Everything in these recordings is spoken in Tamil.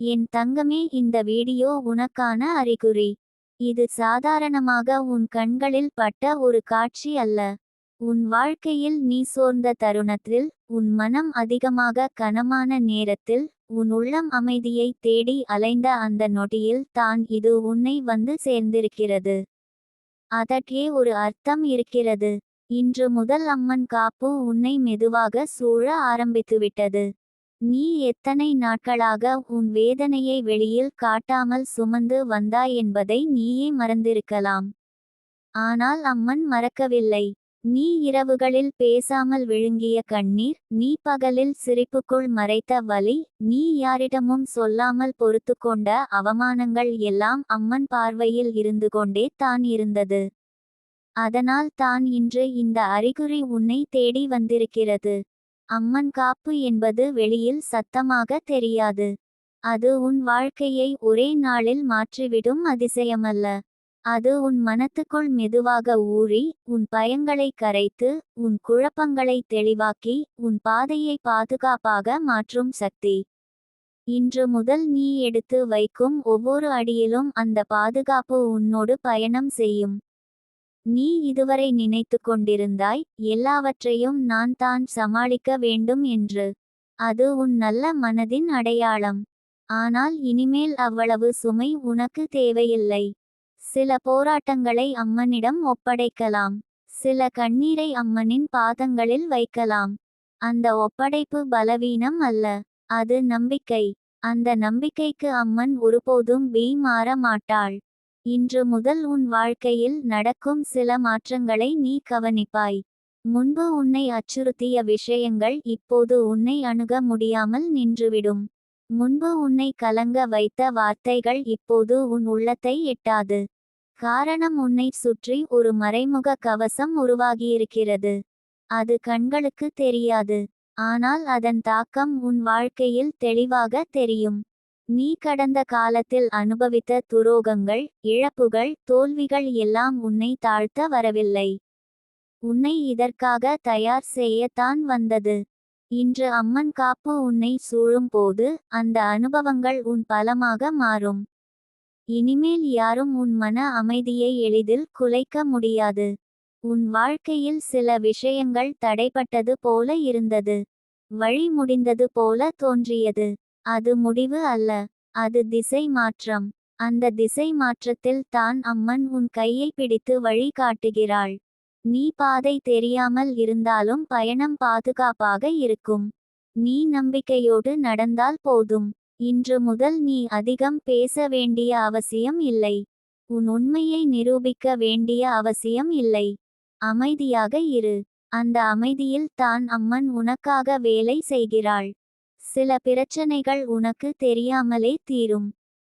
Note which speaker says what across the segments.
Speaker 1: என் தங்கமே இந்த வீடியோ உனக்கான அறிகுறி. இது சாதாரணமாக உன் கண்களில் பட்ட ஒரு காட்சி அல்ல. உன் வாழ்க்கையில் நீ சோர்ந்த தருணத்தில் உன் மனம் அதிகமாக கனமான நேரத்தில் உன் உள்ளம் அமைதியை தேடி அலைந்த அந்த நொடியில் தான் இது உன்னை வந்து சேர்ந்திருக்கிறது. அதற்கே ஒரு அர்த்தம் இருக்கிறது. இன்று முதல் அம்மன் காப்பு உன்னை மெதுவாக சூழ ஆரம்பித்துவிட்டது. நீ எத்தனை நாட்களாக உன் வேதனையை வெளியில் காட்டாமல் சுமந்து வந்தாய் என்பதை நீயே மறந்திருக்கலாம். ஆனால் அம்மன் மறக்கவில்லை. நீ இரவுகளில் பேசாமல் விழுங்கிய கண்ணீர் நீ பகலில் சிரிப்புக்குள் மறைத்த வலி நீ யாரிடமும் சொல்லாமல் பொறுத்து கொண்ட அவமானங்கள் எல்லாம் அம்மன் பார்வையில் இருந்து கொண்டே தான் இருந்தது. அதனால் தான் இன்று இந்த அறிகுறி உன்னை தேடி வந்திருக்கிறது. அம்மன் காப்பு என்பது வெளியில் சத்தமாக தெரியாது. அது உன் வாழ்க்கையை ஒரே நாளில் மாற்றிவிடும் அதிசயமல்ல. அது உன் மனத்துக்குள் மெதுவாக ஊறி உன் பயங்களை கரைத்து உன் குழப்பங்களை தெளிவாக்கி உன் பாதையை பாதுகாப்பாக மாற்றும் சக்தி. இன்று முதல் நீ எடுத்து வைக்கும் ஒவ்வொரு அடியிலும் அந்த பாதுகாப்பு உன்னோடு பயணம் செய்யும். நீ இதுவரை நினைத்து கொண்டிருந்தாய் எல்லாவற்றையும் நான் தான் சமாளிக்க வேண்டும் என்று. அது உன் நல்ல மனதின் அடையாளம். ஆனால் இனிமேல் அவ்வளவு சுமை உனக்கு தேவையில்லை. சில போராட்டங்களை அம்மனிடம் ஒப்படைக்கலாம். சில கண்ணீரை அம்மனின் பாதங்களில் வைக்கலாம். அந்த ஒப்படைப்பு பலவீனம் அல்ல. அது நம்பிக்கை. அந்த நம்பிக்கைக்கு அம்மன் ஒருபோதும் வீ மாற மாட்டாள். இன்று முதல் உன் வாழ்க்கையில் நடக்கும் சில மாற்றங்களை நீ கவனிப்பாய். முன்பு உன்னை அச்சுறுத்திய விஷயங்கள் இப்போது உன்னை அணுக முடியாமல் நின்றுவிடும். முன்பு உன்னை கலங்க வைத்த வார்த்தைகள் இப்போது உன் உள்ளத்தை எட்டாது. காரணம் உன்னை சுற்றி ஒரு மறைமுக கவசம் உருவாகியிருக்கிறது. அது கண்களுக்கு தெரியாது. ஆனால் அதன் தாக்கம் உன் வாழ்க்கையில் தெளிவாக தெரியும். நீ கடந்த காலத்தில் அனுபவித்த துரோகங்கள் இழப்புகள் தோல்விகள் எல்லாம் உன்னை தாழ்த்த வரவில்லை. உன்னை இதற்காக தயார் செய்யத்தான் வந்தது. இன்று அம்மன் காப்பு உன்னை சூழும் போது அந்த அனுபவங்கள் உன் பலமாக மாறும். இனிமேல் யாரும் உன் மன அமைதியை எளிதில் குலைக்க முடியாது. உன் வாழ்க்கையில் சில விஷயங்கள் தடைப்பட்டது போல இருந்தது. வழி முடிந்தது போல தோன்றியது. அது முடிவு அல்ல. அது திசை மாற்றம். அந்த திசை மாற்றத்தில் தான் அம்மன் உன் கையை பிடித்து வழி காட்டுகிறாள். நீ பாதை தெரியாமல் இருந்தாலும் பயணம் பாதுகாப்பாக இருக்கும். நீ நம்பிக்கையோடு நடந்தால் போதும். இன்று முதல் நீ அதிகம் பேச வேண்டிய அவசியம் இல்லை. உன் உண்மையை நிரூபிக்க வேண்டிய அவசியம் இல்லை. அமைதியாக இரு. அந்த அமைதியில் தான் அம்மன் உனக்காக வேலை செய்கிறாள். சில பிரச்சனைகள் உனக்கு தெரியாமலே தீரும்.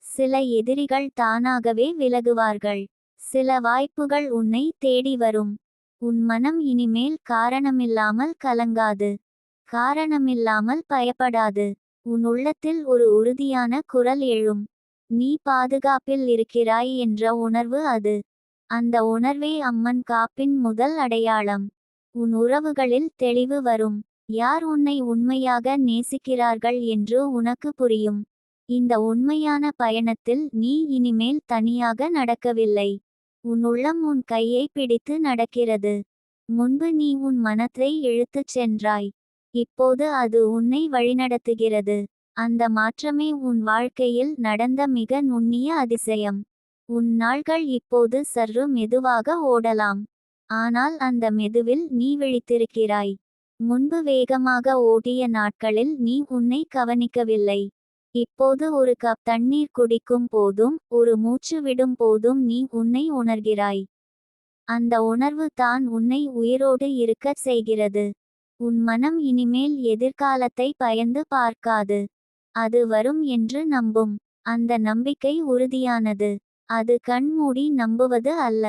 Speaker 1: சில எதிரிகள் தானாகவே விலகுவார்கள். சில வாய்ப்புகள் உன்னை தேடி வரும். உன் மனம் இனிமேல் காரணமில்லாமல் கலங்காது. காரணமில்லாமல் பயப்படாது. உன் உள்ளத்தில் ஒரு உறுதியான குரல் எழும். நீ பாதுகாப்பில் இருக்கிறாய் என்ற உணர்வு அது. அந்த உணர்வே அம்மன் காப்பின் முதல் அடையாளம். உன் உறவுகளில் தெளிவு வரும். யார் உன்னை உண்மையாக நேசிக்கிறார்கள் என்று உனக்கு புரியும். இந்த உண்மையான பயணத்தில் நீ இனிமேல் தனியாக நடக்கவில்லை. உன் உள்ளம் உன் கையை பிடித்து நடக்கிறது. முன்பு நீ உன் மனத்தை இழுத்துச் சென்றாய். இப்போது அது உன்னை வழிநடத்துகிறது. அந்த மாற்றமே உன் வாழ்க்கையில் நடந்த மிக நுண்ணிய அதிசயம். உன் நாள்கள் இப்போது சற்று மெதுவாக ஓடலாம். ஆனால் அந்த மெதுவில் நீ விழித்திருக்கிறாய். முன்பு வேகமாக ஓடிய நாட்களில் நீ உன்னை கவனிக்கவில்லை. இப்போது ஒரு கப் தண்ணீர் குடிக்கும் போதும் ஒரு மூச்சு விடும் போதும் நீ உன்னை உணர்கிறாய். அந்த உணர்வு தான் உன்னை உயிரோடு இருக்கச் செய்கிறது. உன் மனம் இனிமேல் எதிர்காலத்தை பயந்து பார்க்காது. அது வரும் என்று நம்பும். அந்த நம்பிக்கை உறுதியானது. அது கண்மூடி நம்புவது அல்ல.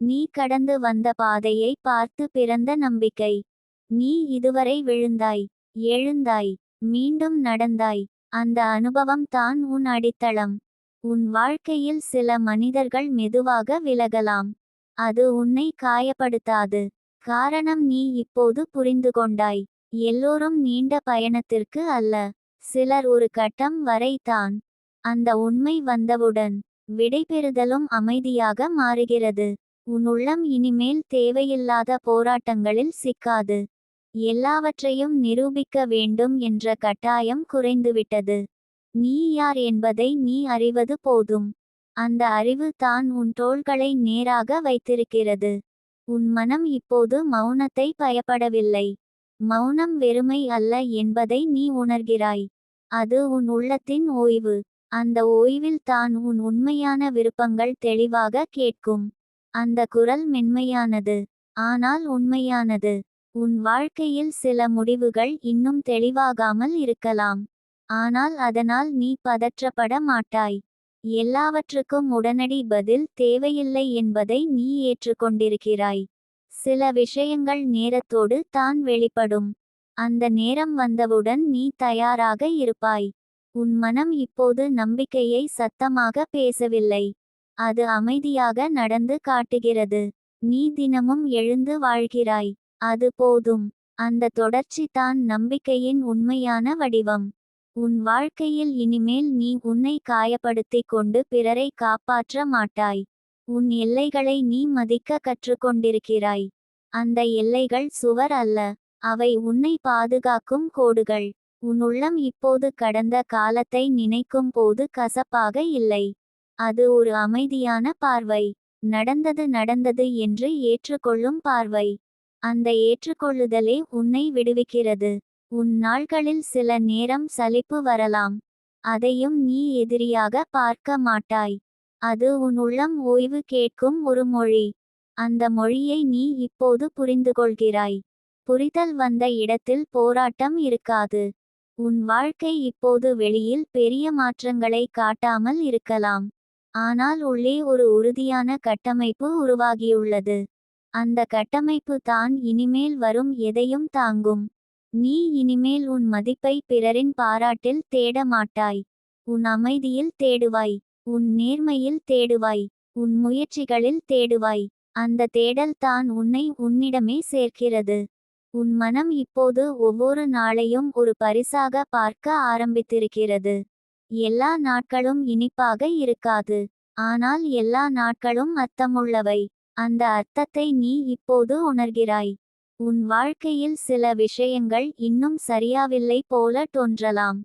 Speaker 1: நீ கடந்து வந்த பாதையை பார்த்து பிறந்த நம்பிக்கை. நீ இதுவரை விழுந்தாய் எழுந்தாய் மீண்டும் நடந்தாய். அந்த அனுபவம் தான் உன் அடித்தளம். உன் வாழ்க்கையில் சில மனிதர்கள் மெதுவாக விலகலாம். அது உன்னை காயப்படுத்தாது. காரணம் நீ இப்போது புரிந்து கொண்டாய். எல்லோரும் நீண்ட பயணத்திற்கு அல்ல. சிலர் ஒரு கட்டம் வரை தான். அந்த உண்மை வந்தவுடன் விடைபெறுதலும் அமைதியாக மாறுகிறது. உன் உள்ளம் இனிமேல் தேவையில்லாத போராட்டங்களில் சிக்காது. எல்லாவற்றையும் நிரூபிக்க வேண்டும் என்ற கட்டாயம் குறைந்துவிட்டது. நீ யார் என்பதை நீ அறிவது போதும். அந்த அறிவு தான் உன் தோள்களை நேராக வைத்திருக்கிறது. உன் மனம் இப்போது மௌனத்தை பயப்படவில்லை. மௌனம் வெறுமை அல்ல என்பதை நீ உணர்கிறாய். அது உன் உள்ளத்தின் ஓய்வு. அந்த ஓய்வில் தான் உன் உண்மையான விருப்பங்கள் தெளிவாக கேட்கும். அந்த குரல் மென்மையானது. ஆனால் உண்மையானது. உன் வாழ்க்கையில் சில முடிவுகள் இன்னும் தெளிவாகாமல் இருக்கலாம். ஆனால் அதனால் நீ பதற்றப்பட மாட்டாய். எல்லாவற்றுக்கும் உடனடி பதில் தேவையில்லை என்பதை நீ ஏற்றுக்கொண்டிருக்கிறாய். சில விஷயங்கள் நேரத்தோடு தான் வெளிப்படும். அந்த நேரம் வந்தவுடன் நீ தயாராக இருப்பாய். உன் மனம் இப்போது நம்பிக்கையை சத்தமாக பேசவில்லை. அது அமைதியாக நடந்து காட்டுகிறது. நீ தினமும் எழுந்து வாழ்கிறாய். அது போதும். அந்த தொடர்ச்சி தான் நம்பிக்கையின் உண்மையான வடிவம். உன் வாழ்க்கையில் இனிமேல் நீ உன்னை காயப்படுத்திக் கொண்டு பிறரை காப்பாற்ற மாட்டாய். உன் எல்லைகளை நீ மதிக்க கற்றுக்கொண்டிருக்கிறாய். அந்த எல்லைகள் சுவர் அல்ல. அவை உன்னை பாதுகாக்கும் கோடுகள். உன் உள்ளம் இப்போது கடந்த காலத்தை நினைக்கும் போது கசப்பாக இல்லை. அது ஒரு அமைதியான பார்வை. நடந்தது நடந்தது என்று ஏற்றுக்கொள்ளும் பார்வை. அந்த ஏற்றுக்கொள்ளுதலே உன்னை விடுவிக்கிறது. உன் நாள்களில் சில நேரம் சலிப்பு வரலாம். அதையும் நீ எதிரியாக பார்க்க மாட்டாய். அது உன் உள்ளம் ஓய்வு கேட்கும் ஒரு மொழி. அந்த மொழியை நீ இப்போது புரிந்துகொள்கிறாய். புரிதல் வந்த இடத்தில் போராட்டம் இருக்காது. உன் வாழ்க்கை இப்போது வெளியில் பெரிய மாற்றங்களை காட்டாமல் இருக்கலாம். ஆனால் உள்ளே ஒரு உறுதியான கட்டமைப்பு உருவாகியுள்ளது. அந்த கட்டமைப்பு தான் இனிமேல் வரும் எதையும் தாங்கும். நீ இனிமேல் உன் மதிப்பை பிறரின் பாராட்டில் தேட மாட்டாய். உன் அமைதியில் தேடுவாய். உன் நேர்மையில் தேடுவாய். உன் முயற்சிகளில் தேடுவாய். அந்த தேடல் தான் உன்னை உன்னிடமே சேர்க்கிறது. உன் மனம் இப்போது ஒவ்வொரு நாளையும் ஒரு பரிசாக பார்க்க ஆரம்பித்திருக்கிறது. எல்லா நாட்களும் இனிப்பாக இருக்காது. ஆனால் எல்லா நாட்களும் அர்த்தமுள்ளவை. அந்த அர்த்தத்தை நீ இப்போது உணர்கிறாய். உன் வாழ்க்கையில் சில விஷயங்கள் இன்னும் சரியாவில்லை போல தோன்றலாம்.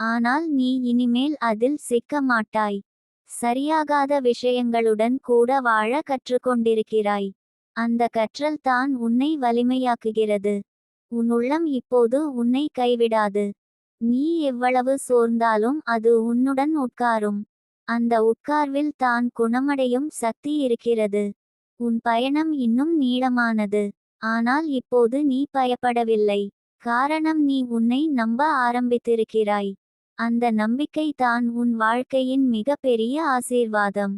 Speaker 1: ஆனால் நீ இனிமேல் அதில் சிக்க மாட்டாய். சரியாகாத விஷயங்களுடன் கூட வாழ கற்றுக்கொண்டிருக்கிறாய். அந்த கற்றல் தான் உன்னை வலிமையாக்குகிறது. உன் உள்ளம் இப்போது உன்னை கைவிடாது. நீ எவ்வளவு சோர்ந்தாலும் அது உன்னுடன் உட்காரும். அந்த உட்கார்வில் தான் குணமடையும் சக்தி இருக்கிறது. உன் பயணம் இன்னும் நீளமானது. ஆனால் இப்போது நீ பயப்படவில்லை. காரணம் நீ உன்னை நம்ப ஆரம்பித்திருக்கிறாய். அந்த நம்பிக்கை தான் உன் வாழ்க்கையின் மிக பெரிய ஆசீர்வாதம்.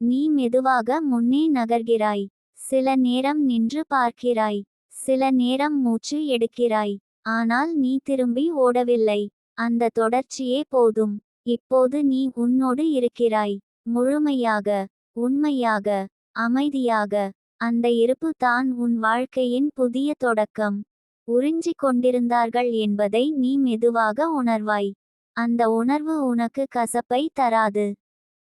Speaker 1: நீ மெதுவாக முன்னே நகர்கிறாய். சில நேரம் நின்று பார்க்கிறாய். சில நேரம் மூச்சு எடுக்கிறாய். ஆனால் நீ திரும்பி ஓடவில்லை. அந்த தொடர்ச்சியே போதும். இப்போது நீ உன்னோடு இருக்கிறாய். முழுமையாக உண்மையாக அமைதியாக அந்த இருப்பு தான் உன் வாழ்க்கையின் புதிய தொடக்கம். உறிஞ்சிக் கொண்டிருந்தார்கள் என்பதை நீ மெதுவாக உணர்வாய். அந்த உணர்வு உனக்கு கசப்பை தராது.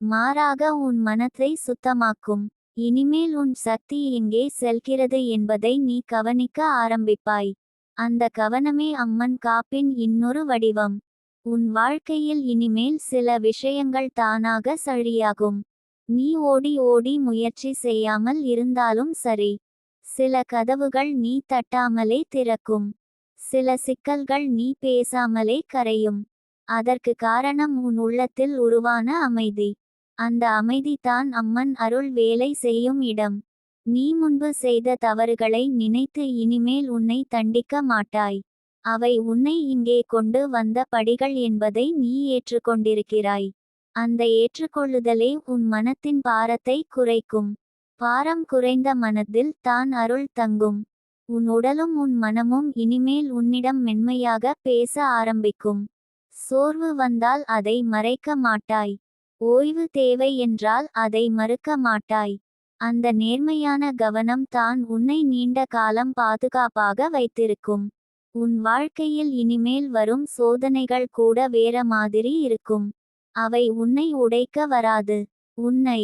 Speaker 1: மாறாக உன் மனத்தை சுத்தமாக்கும். இனிமேல் உன் சக்தி எங்கே செல்கிறது என்பதை நீ கவனிக்க ஆரம்பிப்பாய். அந்த கவனமே அம்மன் காப்பின் இன்னொரு வடிவம். உன் வாழ்க்கையில் இனிமேல் சில விஷயங்கள் தானாக சரியாகும் நீ ஓடி ஓடி முயற்சி செய்யாமல் இருந்தாலும் சரி. சில கதவுகள் நீ தட்டாமலே திறக்கும். சில சிக்கல்கள் நீ பேசாமலே கரையும். அதற்கு காரணம் உன் உள்ளத்தில் உருவான அமைதி. அந்த அமைதி தான் அம்மன் அருள் வேலை செய்யும் இடம். நீ முன்பு செய்த தவறுகளை நினைத்து இனிமேல் உன்னை தண்டிக்க மாட்டாய். அவை உன்னை இங்கே கொண்டு வந்த படிகள் என்பதை நீ ஏற்றுக்கொண்டிருக்கிறாய். அந்த ஏற்றுக்கொள்ளுதலே உன் மனத்தின் பாரத்தை குறைக்கும். பாரம் குறைந்த மனத்தில் தான் அருள் தங்கும். உன் உடலும் உன் மனமும் இனிமேல் உன்னிடம் மென்மையாக பேச ஆரம்பிக்கும். சோர்வு வந்தால் அதை மறைக்க மாட்டாய். ஓய்வு தேவை என்றால் அதை மறுக்க மாட்டாய். அந்த நேர்மையான கவனம் தான் உன்னை நீண்ட காலம் பாதுகாப்பாக வைத்திருக்கும். உன் வாழ்க்கையில் இனிமேல் வரும் சோதனைகள் கூட வேற மாதிரி இருக்கும். அவை உன்னை உடைக்க வராது. உன்னை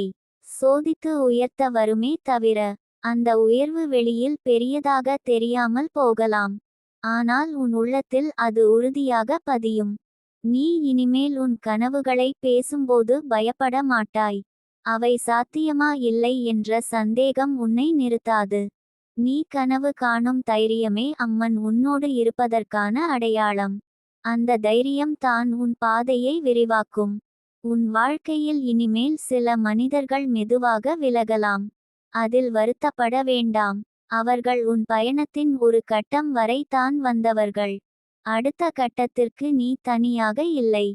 Speaker 1: சோதித்து உயர்த்த வருமே தவிர அந்த உயர்வு வெளியில் பெரியதாக தெரியாமல் போகலாம். ஆனால் உன் உள்ளத்தில் அது உறுதியாக பதியும். நீ இனிமேல் உன் கனவுகளை பேசும்போது பயப்பட மாட்டாய். அவை சாத்தியமா இல்லை என்ற சந்தேகம் உன்னை நிறுத்தாது. நீ கனவு காணும் தைரியமே அம்மன் உன்னோடு இருப்பதற்கான அடையாளம். அந்த தைரியம் தான் உன் பாதையை விரிவாக்கும். உன் வாழ்க்கையில் இனிமேல் சில மனிதர்கள் மெதுவாக விலகலாம். அதில் வருத்தப்பட வேண்டாம். அவர்கள் உன் பயணத்தின் ஒரு கட்டம் வரை தான் வந்தவர்கள். அடுத்த கட்டத்திற்கு நீ தனியாக இல்லை.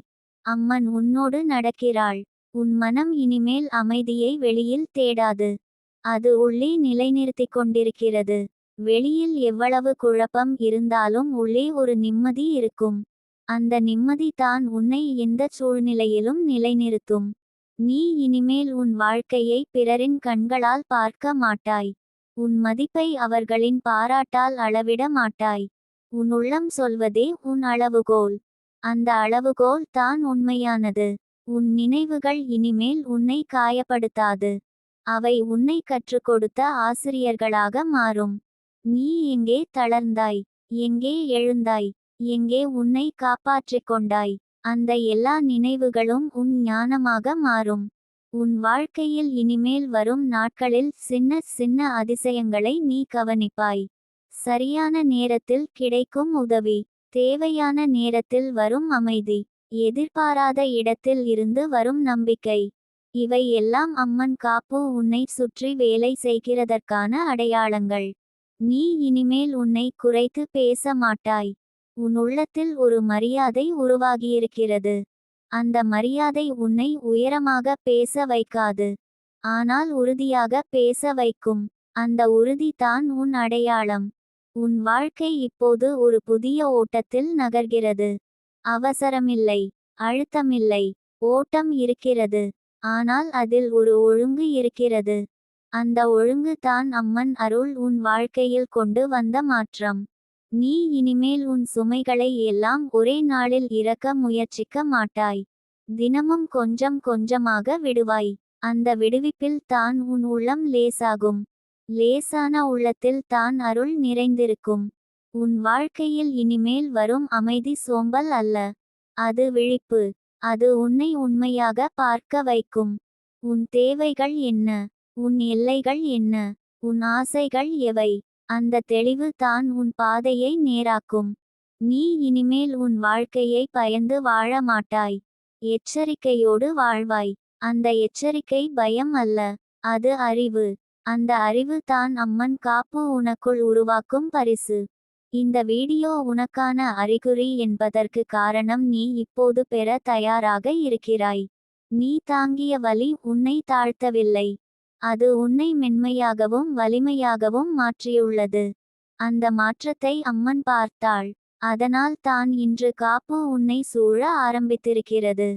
Speaker 1: அம்மன் உன்னோடு நடக்கிறாள். உன் மனம் இனிமேல் அமைதியை வெளியில் தேடாது. அது உள்ளே நிலைநிறுத்திக் கொண்டிருக்கிறது. வெளியில் எவ்வளவு குழப்பம் இருந்தாலும் உள்ளே ஒரு நிம்மதி இருக்கும். அந்த நிம்மதி தான் உன்னை எந்த சூழ்நிலையிலும் நிலைநிறுத்தும். நீ இனிமேல் உன் வாழ்க்கையை பிறரின் கண்களால் பார்க்க மாட்டாய். உன் மதிப்பை அவர்களின் பாராட்டால் அளவிட மாட்டாய். உன் உள்ளம் சொல்வதே உன் அளவுகோல். அந்த அளவுகோல் தான் உண்மையானது. உன் நினைவுகள் இனிமேல் உன்னை காயப்படுத்தாது. அவை உன்னை கற்றுக் கொடுத்த ஆசிரியர்களாக மாறும். நீ எங்கே தளர்ந்தாய்? எங்கே எழுந்தாய்? எங்கே உன்னை காப்பாற்றிக் கொண்டாய்? அந்த எல்லா நினைவுகளும் உன் ஞானமாக மாறும். உன் வாழ்க்கையில் இனிமேல் வரும் நாட்களில் சின்ன சின்ன அதிசயங்களை நீ கவனிப்பாய். சரியான நேரத்தில் கிடைக்கும் உதவி தேவையான நேரத்தில் வரும் அமைதி எதிர்பாராத இடத்தில் இருந்து வரும் நம்பிக்கை. இவை எல்லாம் அம்மன் காப்பு உன்னை சுற்றி வேலை செய்கிறதற்கான அடையாளங்கள். நீ இனிமேல் உன்னை குறைத்து பேச மாட்டாய். உன் உள்ளத்தில் ஒரு மரியாதை உருவாகியிருக்கிறது. அந்த மரியாதை உன்னை உயரமாக பேச வைக்காது. ஆனால் உறுதியாக பேச வைக்கும். அந்த உறுதி தான் உன் அடையாளம். உன் வாழ்க்கை இப்போது ஒரு புதிய ஓட்டத்தில் நகர்கிறது. அவசரமில்லை அழுத்தமில்லை ஓட்டம் இருக்கிறது. ஆனால் அதில் ஒரு ஒழுங்கு இருக்கிறது. அந்த ஒழுங்கு தான் அம்மன் அருள் உன் வாழ்க்கையில் கொண்டு வந்த மாற்றம். நீ இனிமேல் உன் சுமைகளை எல்லாம் ஒரே நாளில் இறக்க முயற்சிக்க மாட்டாய். தினமும் கொஞ்சம் கொஞ்சமாக விடுவாய். அந்த விடுவிப்பில் தான் உன் உள்ளம் லேசாகும். லேசான உள்ளத்தில் தான் அருள் நிறைந்திருக்கும். உன் வாழ்க்கையில் இனிமேல் வரும் அமைதி சோம்பல் அல்ல. அது விழிப்பு. அது உன்னை உண்மையாக பார்க்க வைக்கும். உன் தேவைகள் என்ன? உன் எல்லைகள் என்ன? உன் ஆசைகள் எவை? அந்த தெளிவு தான் உன் பாதையை நேராக்கும். நீ இனிமேல் உன் வாழ்க்கையை பயந்து வாழ மாட்டாய். எச்சரிக்கையோடு வாழ்வாய். அந்த எச்சரிக்கை பயம் அல்ல. அது அறிவு. அந்த அறிவு தான் அம்மன் காப்பு உனக்குள் உருவாக்கும் பரிசு. இந்த வீடியோ உனக்கான அறிகுறி என்பதற்கு காரணம் நீ இப்போது பெற தயாராக இருக்கிறாய். நீ தாங்கிய வலி உன்னை தாழ்த்தவில்லை. அது உன்னை மென்மையாகவும் வலிமையாகவும் மாற்றியுள்ளது. அந்த மாற்றத்தை அம்மன் பார்த்தாள். அதனால் தான் இன்று காப்பு உன்னை சூழ ஆரம்பித்திருக்கிறது.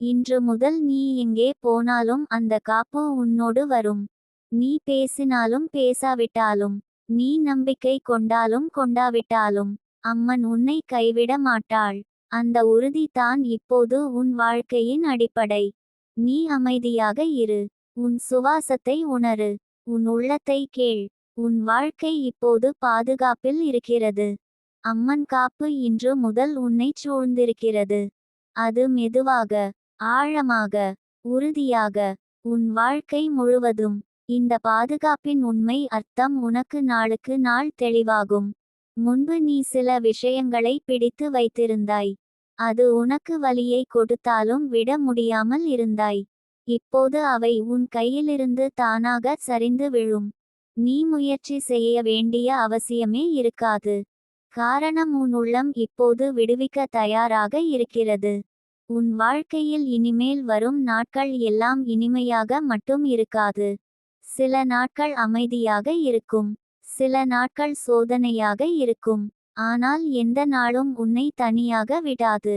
Speaker 1: இன்று முதல் நீ எங்கே போனாலும் அந்த காப்பு உன்னோடு வரும். நீ பேசினாலும் பேசாவிட்டாலும் நீ நம்பிக்கை கொண்டாலும் கொண்டாவிட்டாலும் அம்மன் உன்னை கைவிட மாட்டாள். அந்த உறுதி தான் இப்போது உன் வாழ்க்கையின் அடிப்படை. நீ அமைதியாக இரு. உன் சுவாசத்தை உணரு. உன் உள்ளத்தை கேள். உன் வாழ்க்கை இப்போது பாதுகாப்பில் இருக்கிறது. அம்மன் காப்பு இன்று முதல் உன்னை சூழ்ந்திருக்கிறது. அது மெதுவாக ஆழமாக உறுதியாக உன் வாழ்க்கை முழுவதும். இந்த பாதுகாப்பின் உண்மை அர்த்தம் உனக்கு நாளுக்கு நாள் தெளிவாகும். முன்பு நீ சில விஷயங்களை பிடித்து வைத்திருந்தாய். அது உனக்கு வலியை கொடுத்தாலும் விட முடியாமல் இருந்தாய். இப்போது அவை உன் கையிலிருந்து தானாக சரிந்து விழும். நீ முயற்சி செய்ய வேண்டிய அவசியமே இருக்காது. காரணம் உன் உள்ளம் இப்போது விடுவிக்க தயாராக இருக்கிறது. உன் வாழ்க்கையில் இனிமேல் வரும் நாட்கள் எல்லாம் இனிமையாக மட்டும் இருக்காது. சில நாட்கள் அமைதியாக இருக்கும். சில நாட்கள் சோதனையாக இருக்கும். ஆனால் எந்த நாளும் உன்னை தனியாக விடாது.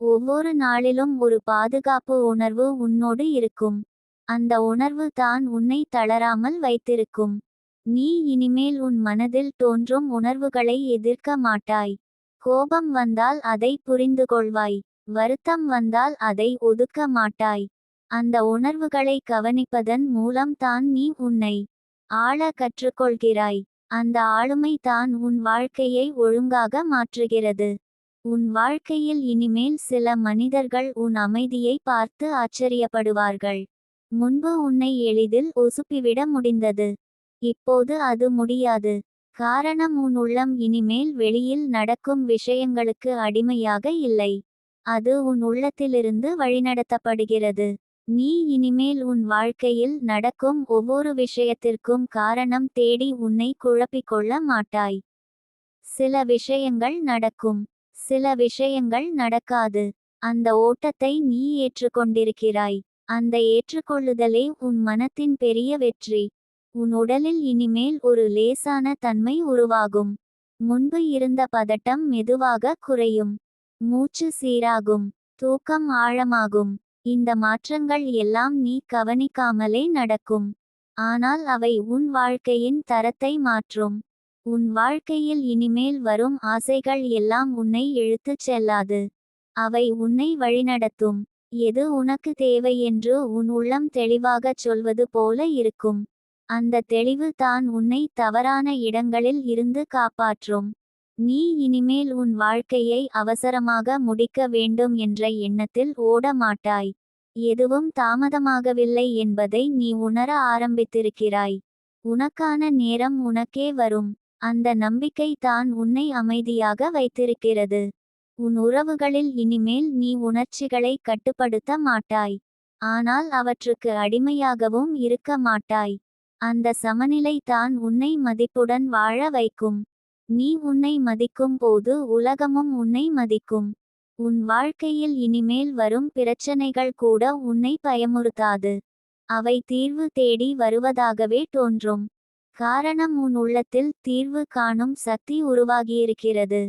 Speaker 1: ஒவ்வொரு நாளிலும் ஒரு பாதுகாப்பு உணர்வு உன்னோடு இருக்கும். அந்த உணர்வு தான் உன்னை தளராமல் வைத்திருக்கும். நீ இனிமேல் உன் மனதில் தோன்றும் உணர்வுகளை எதிர்க்க மாட்டாய். கோபம் வந்தால் அதை புரிந்து கொள்வாய். வருத்தம் வந்தால் அதை ஒதுக்க மாட்டாய். அந்த உணர்வுகளை கவனிப்பதன் மூலம் தான் நீ உன்னை ஆள கற்றுக்கொள்கிறாய். அந்த ஆளுமை தான் உன் வாழ்க்கையை ஒழுங்காக மாற்றுகிறது. உன் வாழ்க்கையில் இனிமேல் சில மனிதர்கள் உன் அமைதியை பார்த்து ஆச்சரியப்படுவார்கள். முன்பு உன்னை எளிதில் உசுப்பிவிட முடிந்தது. இப்போது அது முடியாது. காரணம் உன் உள்ளம் இனிமேல் வெளியில் நடக்கும் விஷயங்களுக்கு அடிமையாக இல்லை. அது உன் உள்ளத்திலிருந்து வழிநடத்தப்படுகிறது. நீ இனிமேல் உன் வாழ்க்கையில் நடக்கும் ஒவ்வொரு விஷயத்திற்கும் காரணம் தேடி உன்னை குழப்பிக்கொள்ள மாட்டாய். சில விஷயங்கள் நடக்கும். சில விஷயங்கள் நடக்காது. அந்த ஓட்டத்தை நீ ஏற்றுக்கொண்டிருக்கிறாய். அந்த ஏற்றுக்கொள்ளுதலே உன் மனத்தின் பெரிய வெற்றி. உன் உடலில் இனிமேல் ஒரு லேசான தன்மை உருவாகும். முன்பு இருந்த பதட்டம் மெதுவாக குறையும். மூச்சு சீராகும். தூக்கம் ஆழமாகும். இந்த மாற்றங்கள் எல்லாம் நீ கவனிக்காமலே நடக்கும். ஆனால் அவை உன் வாழ்க்கையின் தரத்தை மாற்றும். உன் வாழ்க்கையில் இனிமேல் வரும் ஆசைகள் எல்லாம் உன்னை இழுத்துச் செல்லாது. அவை உன்னை வழிநடத்தும். எது உனக்கு தேவை என்று உன் உள்ளம் தெளிவாகச் சொல்வது போல இருக்கும். அந்த தெளிவு தான் உன்னை தவறான இடங்களில் இருந்து காப்பாற்றும். நீ இனிமேல் உன் வாழ்க்கையை அவசரமாக முடிக்க வேண்டும் என்ற எண்ணத்தில் ஓட மாட்டாய். எதுவும் தாமதமாகவில்லை என்பதை நீ உணர ஆரம்பித்திருக்கிறாய். உனக்கான நேரம் உனக்கே வரும். அந்த நம்பிக்கை தான் உன்னை அமைதியாக வைத்திருக்கிறது. உன் உறவுகளில் இனிமேல் நீ உணர்ச்சிகளை கட்டுப்படுத்த மாட்டாய். ஆனால் அவற்றுக்கு அடிமையாகவும் இருக்க மாட்டாய். அந்த சமநிலை தான் உன்னை மதிப்புடன் வாழ வைக்கும். நீ உன்னை மதிக்கும் போது உலகமும் உன்னை மதிக்கும். உன் வாழ்க்கையில் இனிமேல் வரும் பிரச்சனைகள் கூட உன்னை பயமுறுத்தாது. அவை தீர்வு தேடி வருவதாகவே தோன்றும். காரணம் உன் உள்ளத்தில் தீர்வு காணும் சக்தி உருவாகியிருக்கிறது.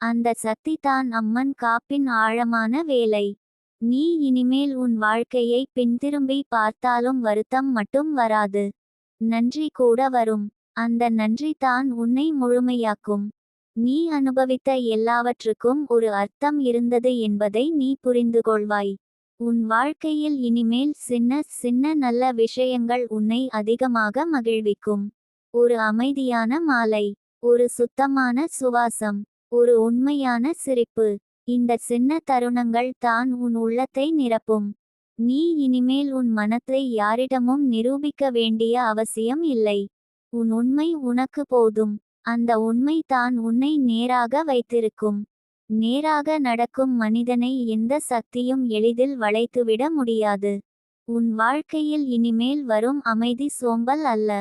Speaker 1: அந்த சக்தி தான் அம்மன் காப்பின் ஆழமான வேலை. நீ இனிமேல் உன் வாழ்க்கையை பின்திரும்பி பார்த்தாலும் வருத்தம் மட்டும் வராது. நன்றி கூட வரும். அந்த நன்றி தான் உன்னை முழுமையாக்கும். நீ அனுபவித்த எல்லாவற்றுக்கும் ஒரு அர்த்தம் இருந்தது என்பதை நீ புரிந்து கொள்வாய். உன் வாழ்க்கையில் இனிமேல் சின்ன சின்ன நல்ல விஷயங்கள் உன்னை அதிகமாக மகிழ்விக்கும். ஒரு அமைதியான மாலை ஒரு சுத்தமான சுவாசம் ஒரு உண்மையான சிரிப்பு. இந்த சின்ன தருணங்கள் தான் உன் உள்ளத்தை நிரப்பும். நீ இனிமேல் உன் மனத்தை யாரிடமும் நிரூபிக்க வேண்டிய அவசியம் இல்லை. உன் உண்மை உனக்கு போதும். அந்த உண்மை தான் உன்னை நேராக வைத்திருக்கும். நேராக நடக்கும் மனிதனை எந்த சக்தியும் எளிதில் வளைத்துவிட முடியாது. உன் வாழ்க்கையில் இனிமேல் வரும் அமைதி சோம்பல் அல்ல.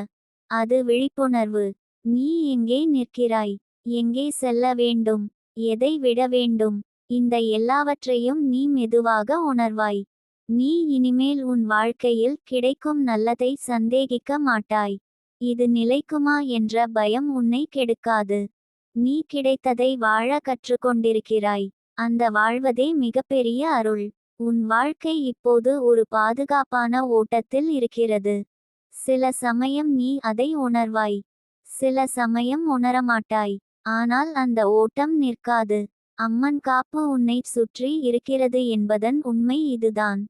Speaker 1: அது விழிப்புணர்வு. நீ எங்கே நிற்கிறாய்? எங்கே செல்ல வேண்டும்? எதை விட வேண்டும்? இந்த எல்லாவற்றையும் நீ மெதுவாக உணர்வாய். நீ இனிமேல் உன் வாழ்க்கையில் கிடைக்கும் நல்லதை சந்தேகிக்க மாட்டாய். இது நிலைக்குமா என்ற பயம் உன்னை கெடுக்காது. நீ கிடைத்ததை வாழ கற்றுக்கொண்டிருக்கிறாய். அந்த வாழ்வதே மிகப்பெரிய அருள். உன் வாழ்க்கை இப்போது ஒரு பாதுகாப்பான ஓட்டத்தில் இருக்கிறது. சில சமயம் நீ அதை உணர்வாய். சில சமயம் உணரமாட்டாய். ஆனால் அந்த ஓட்டம் நிற்காது. அம்மன் காப்பு உன்னை சுற்றி இருக்கிறது என்பதன் உண்மை இதுதான்.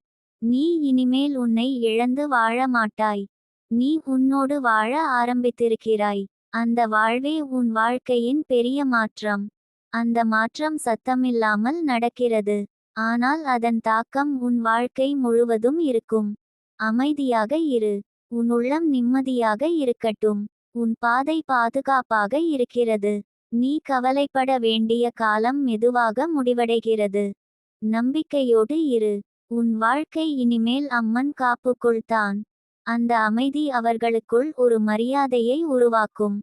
Speaker 1: நீ இனிமேல் உன்னை இழந்து வாழ மாட்டாய் நீ உன்னோடு வாழ ஆரம்பித்திருக்கிறாய். அந்த வாழ்வே உன் வாழ்க்கையின் பெரிய மாற்றம். அந்த மாற்றம் சத்தமில்லாமல் நடக்கிறது. ஆனால் அதன் தாக்கம் உன் வாழ்க்கை முழுவதும் இருக்கும். அமைதியாக இரு. உன் உள்ளம் நிம்மதியாக இருக்கட்டும். உன் பாதை பாதுகாப்பாக இருக்கிறது. நீ கவலைப்பட வேண்டிய காலம் மெதுவாக முடிவடைகிறது. நம்பிக்கையோடு இரு. உன் வாழ்க்கை இனிமேல் அம்மன் காப்புக்குள் தான். அந்த அமைதி அவர்களுக்குள் ஒரு மரியாதையை உருவாக்கும்.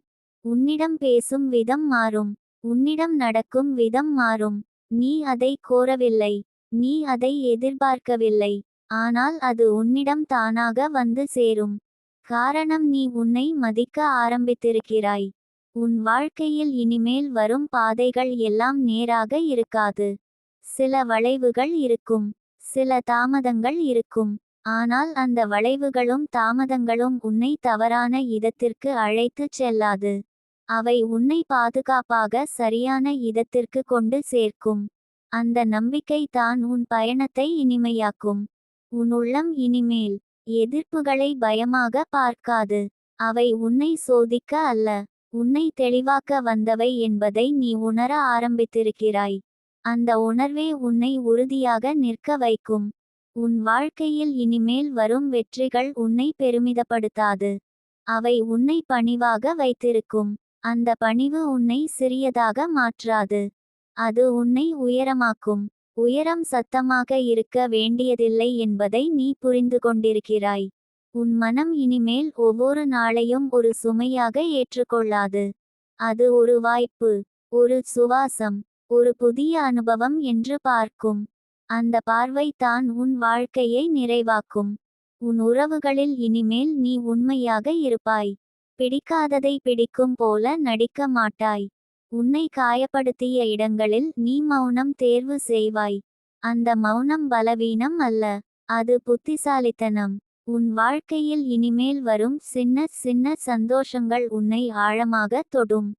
Speaker 1: உன்னிடம் பேசும் விதம் மாறும். உன்னிடம் நடக்கும் விதம் மாறும். நீ அதை கோரவில்லை. நீ அதை எதிர்பார்க்கவில்லை. ஆனால் அது உன்னிடம் தானாக வந்து சேரும். காரணம் நீ உன்னை மதிக்க ஆரம்பித்திருக்கிறாய். உன் வாழ்க்கையில் இனிமேல் வரும் பாதைகள் எல்லாம் நேராக இருக்காது. சில வளைவுகள் இருக்கும். சில தாமதங்கள் இருக்கும். ஆனால் அந்த வளைவுகளும் தாமதங்களும் உன்னை தவறான இடத்திற்கு அழைத்துச் செல்லாது. அவை உன்னை பாதுகாப்பாக சரியான இடத்திற்கு கொண்டு சேர்க்கும். அந்த நம்பிக்கை தான் உன் பயணத்தை இனிமையாக்கும். உன் உள்ளம் இனிமேல் எதிர்ப்புகளை பயமாக பார்க்காது. அவை உன்னை சோதிக்க அல்ல உன்னை தெளிவாக்க வந்தவை என்பதை நீ உணர ஆரம்பித்திருக்கிறாய். அந்த உணர்வே உன்னை உறுதியாக நிற்க வைக்கும். உன் வாழ்க்கையில் இனிமேல் வரும் வெற்றிகள் உன்னை பெருமிதப்படுத்தாது. அவை உன்னை பணிவாக வைத்திருக்கும். அந்த பணிவு உன்னை சிறியதாக மாற்றாது. அது உன்னை உயரமாக்கும். உயரம் சத்தமாக இருக்க வேண்டியதில்லை என்பதை நீ புரிந்து கொண்டிருக்கிறாய். உன் மனம் இனிமேல் ஒவ்வொரு நாளையும் ஒரு சுமையாக ஏற்றுக்கொள்ளாது. அது ஒரு வாய்ப்பு ஒரு சுவாசம் ஒரு புதிய அனுபவம் என்று பார்க்கும். அந்த பார்வை தான் உன் வாழ்க்கையை நிறைவாக்கும். உன் உறவுகளில் இனிமேல் நீ உண்மையாக இருப்பாய். பிடிக்காததை பிடிக்கும் போல நடிக்க மாட்டாய். உன்னை காயப்படுத்திய இடங்களில் நீ மௌனம் தேர்வு செய்வாய். அந்த மௌனம் பலவீனம் அல்ல அது புத்திசாலித்தனம். உன் வாழ்க்கையில் இனிமேல் வரும் சின்ன சின்ன சந்தோஷங்கள் உன்னை ஆழமாக தொடும்.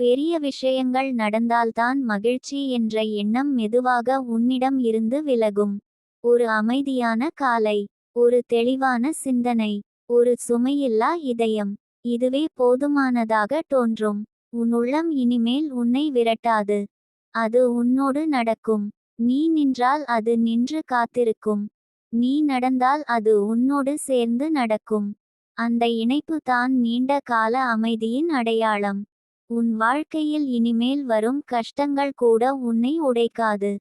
Speaker 1: பெரிய விஷயங்கள் நடந்தால்தான் மகிழ்ச்சி என்ற எண்ணம் மெதுவாக உன்னிடம் இருந்து விலகும். ஒரு அமைதியான காலை ஒரு தெளிவான சிந்தனை ஒரு சுமையில்லா இதயம் இதுவே போதுமானதாக தோன்றும். உன் உள்ளம் இனிமேல் உன்னை விரட்டாது. அது உன்னோடு நடக்கும். நீ நின்றால் அது நின்று காத்திருக்கும். நீ நடந்தால் அது உன்னோடு சேர்ந்து நடக்கும். அந்த இணைப்பு தான் நீண்ட கால அமைதியின் அடையாளம். உன் வாழ்க்கையில் இனிமேல் வரும் கஷ்டங்கள் கூட உன்னை உடைக்காது.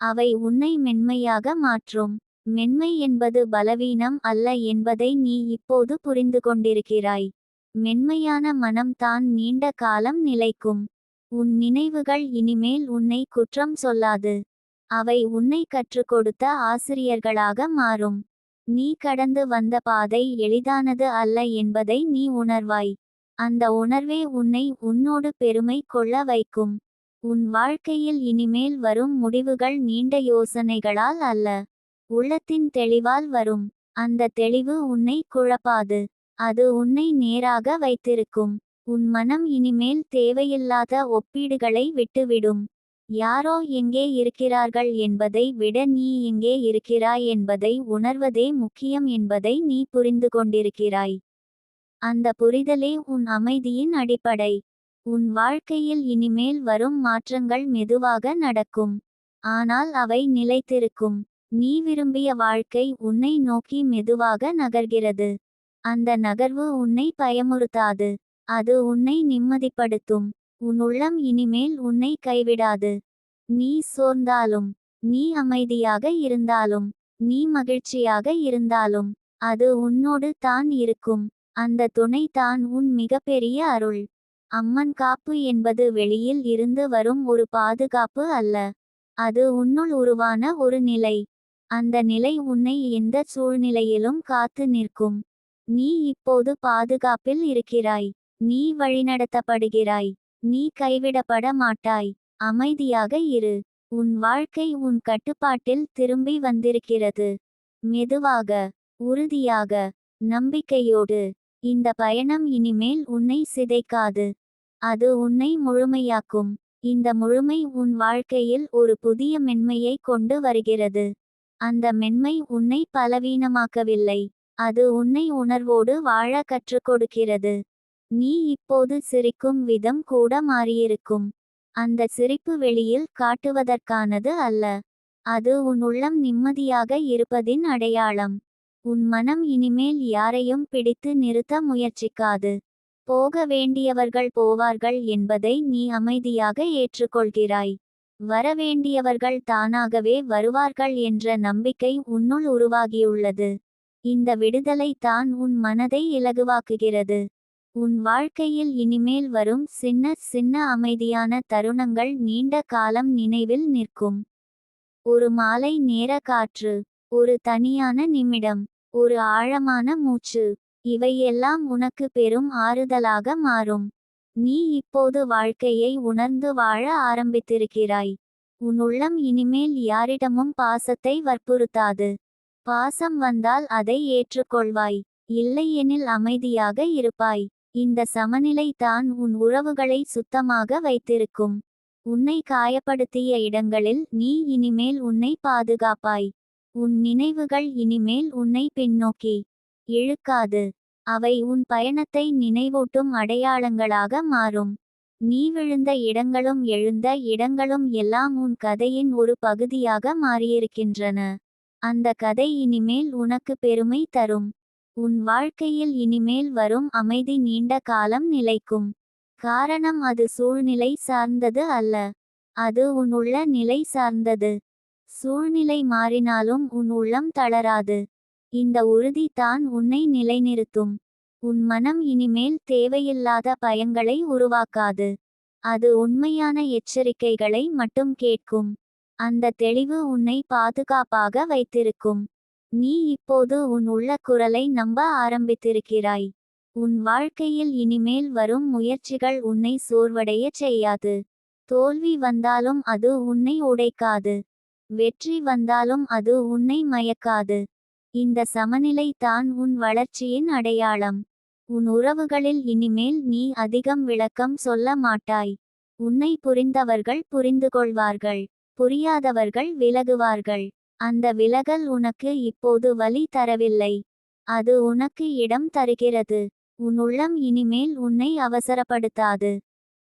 Speaker 1: அவை உன்னை மென்மையாக மாற்றும். மென்மை என்பது பலவீனம் அல்ல என்பதை நீ இப்போது புரிந்து கொண்டிருக்கிறாய். மென்மையான மனம் தான் நீண்ட காலம் நிலைக்கும். உன் நினைவுகள் இனிமேல் உன்னை குற்றம் சொல்லாது. அவை உன்னை கற்றுக் கொடுத்த ஆசிரியர்களாக மாறும். நீ கடந்து வந்த பாதை எளிதானது அல்ல என்பதை நீ உணர்வாய். அந்த உணர்வே உன்னை உன்னோடு பெருமை கொள்ள வைக்கும். உன் வாழ்க்கையில் இனிமேல் வரும் முடிவுகள் நீண்ட யோசனைகளால் அல்ல. உள்ளத்தின் தெளிவால் வரும். அந்த தெளிவு உன்னை குழப்பாது. அது உன்னை நேராக வைத்திருக்கும். உன் மனம் இனிமேல் தேவையில்லாத ஒப்பீடுகளை விட்டுவிடும். யாரோ எங்கே இருக்கிறார்கள் என்பதை விட நீ எங்கே இருக்கிறாய் என்பதை உணர்வதே முக்கியம் என்பதை நீ புரிந்து கொண்டிருக்கிறாய். அந்த புரிதலே உன் அமைதியின் அடிப்படை. உன் வாழ்க்கையில் இனிமேல் வரும் மாற்றங்கள் மெதுவாக நடக்கும். ஆனால் அவை நிலைத்திருக்கும். நீ விரும்பிய வாழ்க்கை உன்னை நோக்கி மெதுவாக நகர்கிறது. அந்த நகர்வு உன்னை பயமுறுத்தாது. அது உன்னை நிம்மதிப்படுத்தும். உன் உள்ளம் இனிமேல் உன்னை கைவிடாது. நீ சோர்ந்தாலும் நீ அமைதியாக இருந்தாலும் நீ மகிழ்ச்சியாக இருந்தாலும் அது உன்னோடு தான் இருக்கும். அந்த துணை தான் உன் மிகப்பெரிய அருள். அம்மன் காப்பு என்பது வெளியில் இருந்து வரும் ஒரு பாதுகாப்பு அல்ல. அது உன்னுள் உருவான ஒரு நிலை. அந்த நிலை உன்னை எந்த சூழ்நிலையிலும் காத்து நிற்கும். நீ இப்போது பாதுகாப்பில் இருக்கிறாய். நீ வழிநடத்தப்படுகிறாய். நீ கைவிடப்பட மாட்டாய். அமைதியாக இரு. உன் வாழ்க்கை உன் கட்டுப்பாட்டில் திரும்பி வந்திருக்கிறது. மெதுவாக உறுதியாக நம்பிக்கையோடு இந்த பயணம் இனிமேல் உன்னை சிதைக்காது. அது உன்னை முழுமையாக்கும். இந்த முழுமை உன் வாழ்க்கையில் ஒரு புதிய மென்மையை கொண்டு வருகிறது. அந்த மென்மை உன்னை பலவீனமாக்கவில்லை. அது உன்னை உணர்வோடு வாழ கற்றுக் கொடுக்கிறது. நீ இப்போது சிரிக்கும் விதம் கூட மாறியிருக்கும். அந்த சிரிப்பு வெளியில் காட்டுவதற்கானது அல்ல. அது உன் உள்ளம் நிம்மதியாக இருப்பதின் அடையாளம். உன் மனம் இனிமேல் யாரையும் பிடித்து நிறுத்த முயற்சிக்காது. போக வேண்டியவர்கள் போவார்கள் என்பதை நீ அமைதியாக ஏற்றுக்கொள்கிறாய். வரவேண்டியவர்கள் தானாகவே வருவார்கள் என்ற நம்பிக்கை உன்னுள் உருவாகியுள்ளது. இந்த விடுதலை தான் உன் மனதை இலகுவாக்குகிறது. உன் வாழ்க்கையில் இனிமேல் வரும் சின்ன சின்ன அமைதியான தருணங்கள் நீண்ட காலம் நினைவில் நிற்கும். ஒரு மாலை நேர காற்று ஒரு தனியான நிமிடம் ஒரு ஆழமான மூச்சு இவையெல்லாம் உனக்கு பெரும் ஆறுதலாக மாறும். நீ இப்போது வாழ்க்கையை உணர்ந்து வாழ ஆரம்பித்திருக்கிறாய். உன் உள்ளம் இனிமேல் யாரிடமும் பாசத்தை வற்புறுத்தாது. பாசம் வந்தால் அதை ஏற்றுக்கொள்வாய். இல்லையெனில் அமைதியாக இருப்பாய். இந்த சமநிலை தான் உன் உறவுகளை சுத்தமாக வைத்திருக்கும். உன்னை காயப்படுத்திய இடங்களில் நீ இனிமேல் உன்னை பாதுகாப்பாய். உன் நினைவுகள் இனிமேல் உன்னை பின்னோக்கி. இழுக்காது. அவை உன் பயணத்தை நினைவூட்டும் அடையாளங்களாக மாறும். நீ விழுந்த இடங்களும் எழுந்த இடங்களும் எல்லாம் உன் கதையின் ஒரு பகுதியாக மாறியிருக்கின்றன. அந்த கதை இனிமேல் உனக்கு பெருமை தரும். உன் வாழ்க்கையில் இனிமேல் வரும் அமைதி நீண்ட காலம் நிலைக்கும். காரணம் அது சூழ்நிலை சார்ந்தது அல்ல. அது உன் உள்ள நிலை சார்ந்தது. சூழ்நிலை மாறினாலும் உன் உள்ளம் தளராது. இந்த உறுதி தான் உன்னை நிலைநிறுத்தும். உன் மனம் இனிமேல் தேவையில்லாத பயங்களை உருவாக்காது. அது உண்மையான எச்சரிக்கைகளை மட்டும் கேட்கும். அந்த தெளிவு உன்னை பாதுகாப்பாக வைத்திருக்கும். நீ இப்போது உன் உள்ள குரலை நம்ப ஆரம்பித்திருக்கிறாய். உன் வாழ்க்கையில் இனிமேல் வரும் முயற்சிகள் உன்னை சோர்வடையச் செய்யாது. தோல்வி வந்தாலும் அது உன்னை உடைக்காது. வெற்றி வந்தாலும் அது உன்னை மயக்காது. இந்த சமநிலை தான் உன் வளர்ச்சியின் அடையாளம். உன் உறவுகளில் இனிமேல் நீ அதிகம் விளக்கம் சொல்ல மாட்டாய். உன்னை புரிந்தவர்கள் புரிந்துகொள்வார்கள். புரியாதவர்கள் விலகுவார்கள். அந்த விலகல் உனக்கு இப்போது வலி தரவில்லை. அது உனக்கு இடம் தருகிறது. உன் உள்ளம் இனிமேல் உன்னை அவசரப்படுத்தாது.